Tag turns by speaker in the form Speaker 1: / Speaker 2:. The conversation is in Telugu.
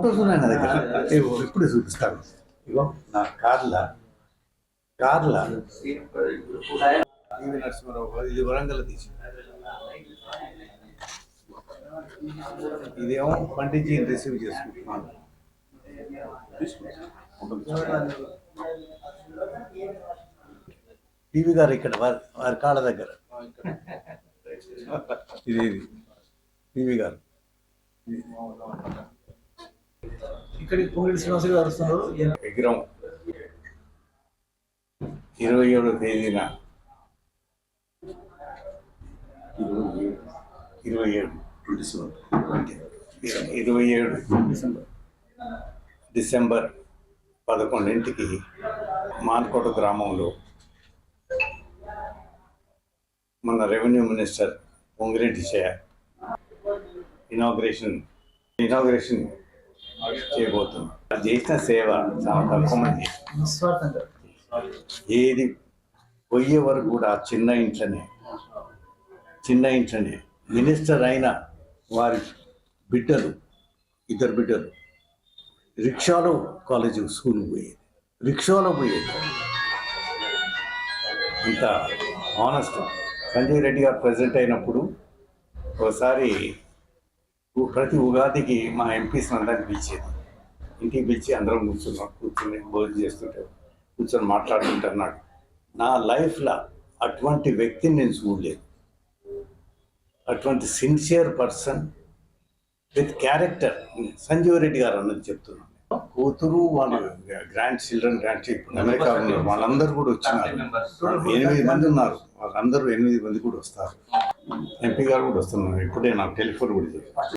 Speaker 1: ఫొటోస్ ఉన్నాయి నా దగ్గర ఇగో, ఇప్పుడే చూపిస్తాను. ఇగో నా కార్ల కార్ల. నరసింహారావు ఇది వరంగల్ తీసి ఇదేమో పండించి రిసీవ్ చేసుకుంటున్నాను. పివి గారు ఇక్కడ వారి వారి కాళ్ళ దగ్గర. ఇది ఇది పివి గారు.
Speaker 2: ఇక్కడ పొంగిడి శ్రీనివాస గారు వస్తున్నారు.
Speaker 1: విగ్రహం. ఇరవై ఏడో తేదీన ఇరవై ఏడు. ఇరవై ఏడు డిసెంబర్ పదకొండింటికి మాన్కోట గ్రామంలో మన రెవెన్యూ మినిస్టర్ పొంగిరెడ్డి చేయ ఇనాగ్రేషన్ ఇనాగ్రేషన్ చేయబోతున్నాం. అది చేసిన సేవ చాలా తక్కువ మంది ఏది పోయే వరకు కూడా చిన్న ఇంట్లోనే చిన్న ఇంట్లోనే మినిస్టర్ అయిన వారి బిడ్డలు ఇద్దరు బిడ్డలు రిక్షాలో కాలేజీ స్కూల్ పోయేది రిక్షాలో పోయేది. అంత ఆనెస్ట్ సంజయ్ రెడ్డి గారు ప్రెసిడెంట్ అయినప్పుడు ఒకసారి ప్రతి ఉగాదికి మా ఎంపీస్ అందరిని పిలిచేది. ఇంటికి పిలిచి అందరం కూర్చున్నాం కూర్చుని భోజనం చేస్తుంటే కూర్చొని మాట్లాడుతుంటున్నాడు నా లైఫ్లో అటువంటి వ్యక్తిని నేను చూడలేదు. అటువంటి sincere person with character Sanjeev Reddy గారు అన్నది చెప్తున్నాను. కూతురు వాళ్ళ గ్రాండ్ చిల్డ్రన్ గ్రాండ్ ఇప్పుడు అమెరికా ఉన్నారు వాళ్ళందరూ కూడా వచ్చినారు. ఎనిమిది మంది ఉన్నారు. వాళ్ళందరూ ఎనిమిది మంది కూడా వస్తారు. ఎంపీ గారు కూడా వస్తున్నారు. ఇప్పుడే నాకు టెలిఫోన్ కూడా చేశారు.